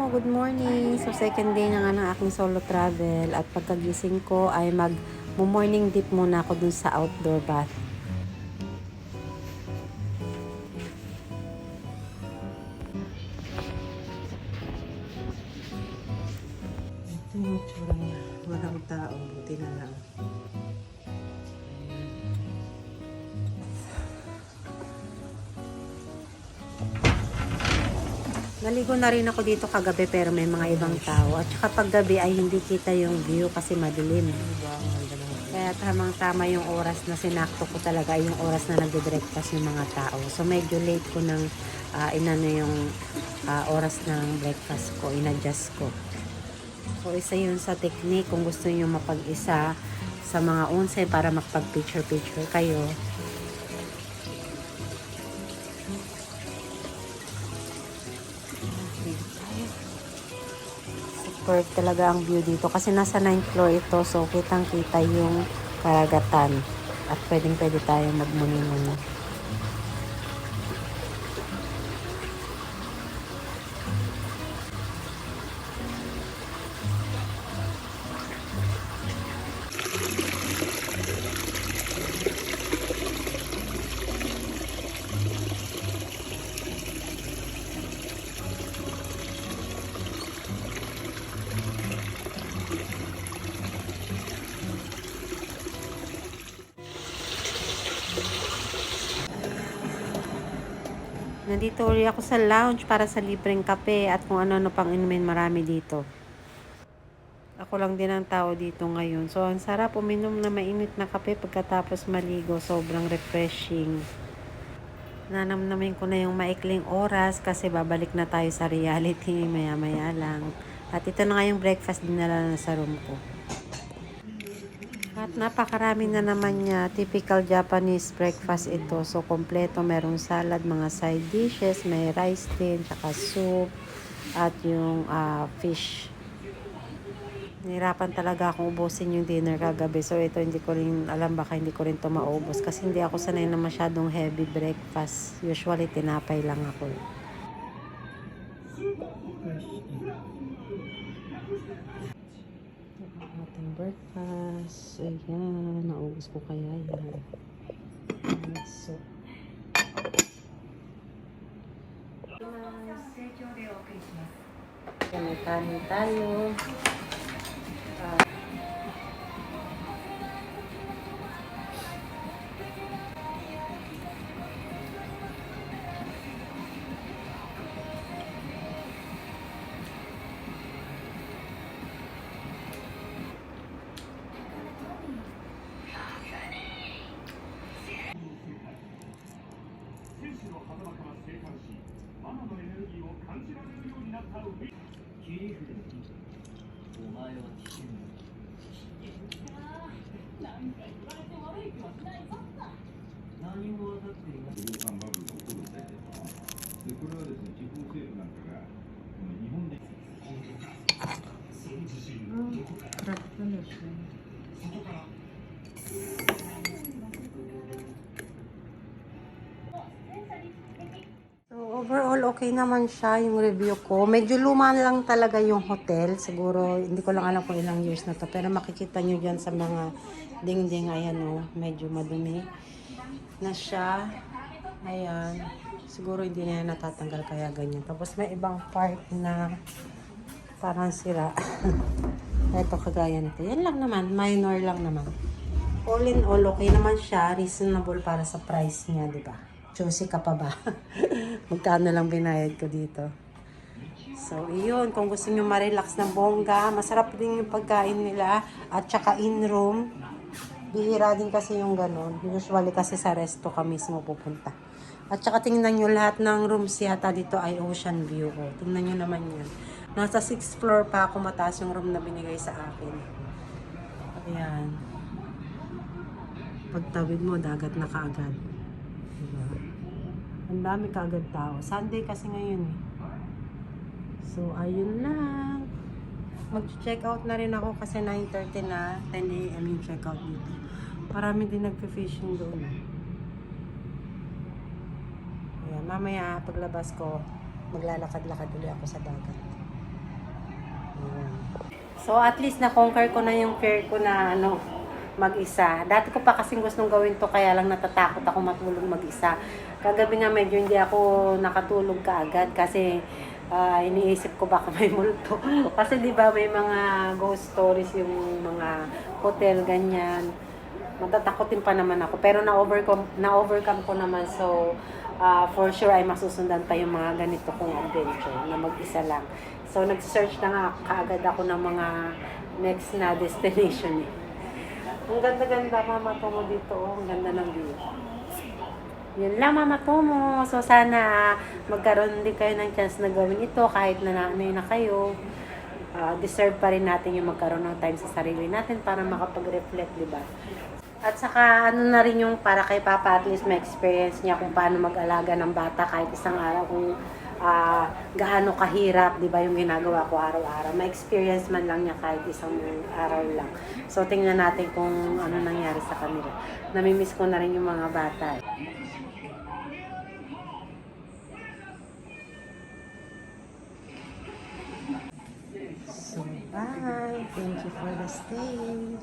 Tomo, good morning. So, second day na nga ng aking solo travel. At pagkagising ko ay mag morning dip muna ako dun sa outdoor bath. Naligo na rin ako dito kagabi pero may mga ibang tao. At saka paggabi ay hindi kita yung view kasi madilim. Kaya tamang tama yung oras na sinakto ko talaga yung oras na nagbe-breakfast yung mga tao. So medyo late ko nang ah, inano yung ah, oras ng breakfast ko, inadjust ko. So isa yun sa technique kung gusto niyo mapag-isa sa mga onsen para makapag-picture-picture kayo. Super talaga ang view dito kasi nasa 9th floor ito so kitang kita yung karagatan at pwedeng pwede tayo magmuni-muni. Nandito uli ako sa lounge para sa libreng kape at kung ano-ano pang inumin marami dito. Ako lang din ang tao dito ngayon. So, ang sarap uminom na mainit na kape pagkatapos maligo. Sobrang refreshing. Nanamnamin ko na yung maikling oras kasi babalik na tayo sa reality maya-maya lang. At ito na nga yung breakfast dinala na sa room ko. At napakarami na naman niya. Typical Japanese breakfast ito. So, kompleto. Merong salad, mga side dishes, may rice din, tsaka soup, at yung ah, fish. Nahirapan talaga akong ubusin yung dinner kagabi. So, ito hindi ko rin, alam baka hindi ko rin ito maubos. Kasi hindi ako sanay na masyadong heavy breakfast. Usually, tinapay lang ako. Ito ang ating breakfast. Ayan, naubos ko kaya yan. So, Ayan, may kanin tayo. Ah, be overall, okay naman siya yung review ko. Medyo luma lang talaga yung hotel. Siguro, hindi ko lang alam kung ilang years na to. Pero makikita nyo dyan sa mga dingding, ayan o, medyo madumi na siya. Ayan. Siguro hindi na natatanggal kaya ganyan. Tapos may ibang part na parang sira. Ito kagaya nito. Yan lang naman. Minor lang naman. All in all, okay naman siya. Reasonable para sa price niya, di ba? Choosy ka pa ba? Magkano lang binayad ko dito. So, iyon. Kung gusto nyo ma-relax ng bongga, masarap din yung pagkain nila. At saka in-room. Bihira din kasi yung ganun. Usually kasi sa resto ka mismo pupunta. At saka tingnan nyo lahat ng rooms yata dito ay ocean view ko. Tingnan nyo naman yan. Nasa 6th floor pa ako mataas yung room na binigay sa akin. Ayan. Pagtawid mo, dagat na kaagad. Ang dami kaagad tao. Sunday kasi ngayon eh. So, ayun lang. Mag-check out na rin ako kasi 9.30 na. 10 a.m. yung check out dito. Marami din nagpe-fishing doon. Ayan, mamaya paglabas ko, maglalakad-lakad ulit ako sa dagat. So at least na-conquer ko na yung fear ko na ano, mag-isa. Dati ko pa kasing gustong gawin to kaya lang natatakot ako matulog mag-isa. Kagabi nga medyo hindi ako nakatulog kaagad kasi ah, iniisip ko baka may multo. kasi di ba may mga ghost stories yung mga hotel ganyan. Matatakotin pa naman ako pero na-overcome na-overcome ko naman so ah, for sure ay masusundan pa yung mga ganito kong adventure na mag-isa lang. So nag-search na nga kaagad ako ng mga next na destination eh. Ang ganda-ganda mama Tomo dito. Oh. Ang ganda ng view. Yun lang mama Tomo. So sana magkaroon din kayo ng chance na gawin ito kahit na nanay na kayo. Ah, deserve pa rin natin yung magkaroon ng time sa sarili natin para makapag-reflect, di ba? At saka ano na rin yung para kay Papa at least may experience niya kung paano mag-alaga ng bata kahit isang araw kung ah, gaano kahirap, di ba, yung ginagawa ko araw-araw. May experience man lang niya kahit isang araw lang. So, tingnan natin kung ano nangyari sa kanila. Namimiss ko na rin yung mga bata. So, bye. Thank you for the stay.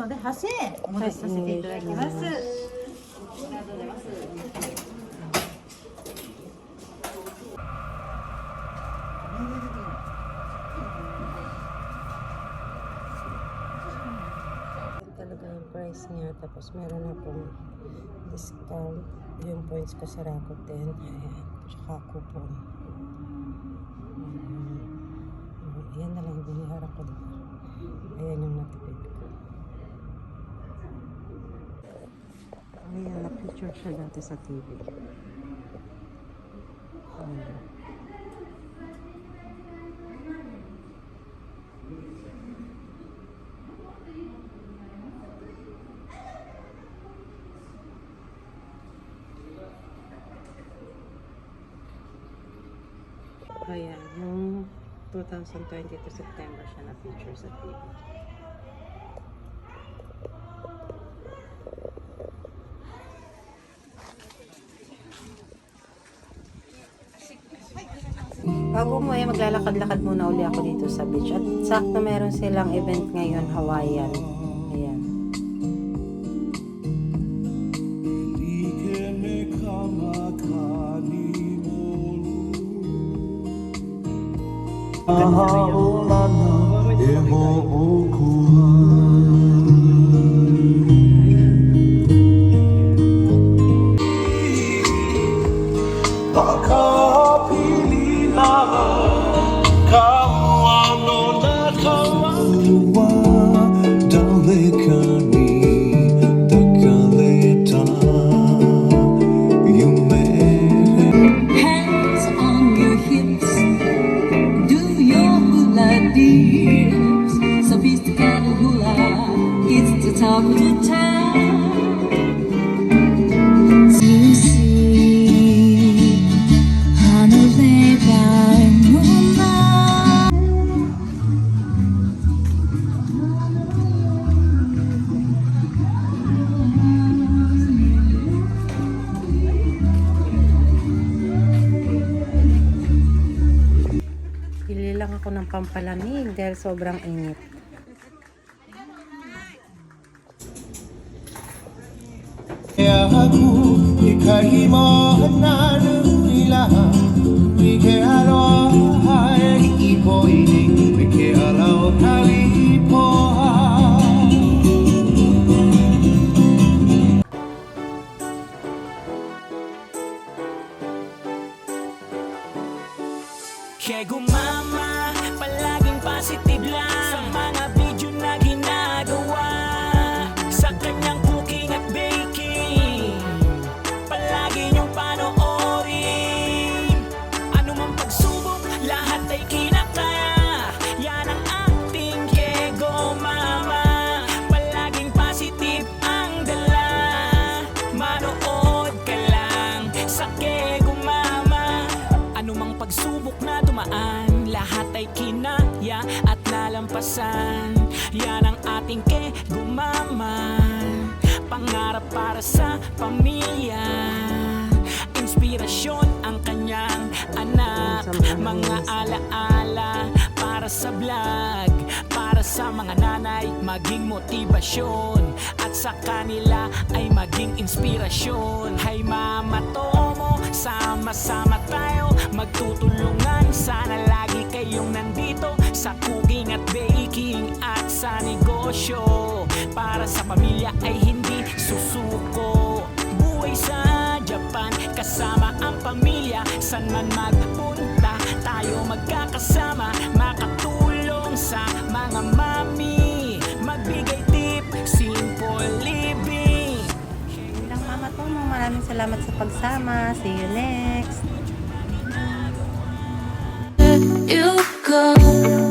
ので、箸お戻しさせていただきます。ありがとうございます。 Yan talaga yung price niya. Tapos meron akong discount. Yung points ko sa Rakuten. Ayan. Tsaka coupon. Ayan. Ayan na lang yung biniharap ko dito. Ayan, na-picture siya dati sa TV. Ayan. Ayan, nung 2022 September siya na-feature sa TV. Bago mo eh, maglalakad-lakad muna uli ako dito sa beach. At sakto meron silang event ngayon, Hawaiian. Ayan. talk of the town. You see, 하늘의 발문화. Bili lang ako ng pampalamig dahil sobrang init. ea haku i kahi mo hananu i laha Mi ke aloha e i poini, mi ke ala o kawe iwasan Yan ang ating kegumaman Pangarap para sa pamilya. Inspirasyon ang kanyang anak. Mga alaala para sa vlog. Para sa mga nanay maging motibasyon. At sa kanila ay maging inspirasyon. Hay mama Tomo, sama-sama tayo Magtutulungan, sana lagi kayong nandito Sa cooking at baking at sa negosyo. Para sa pamilya ay hindi susuko. Buhay sa Japan, kasama ang pamilya. San man magpunta, tayo magkakasama maraming salamat sa pagsama. See you next. you go.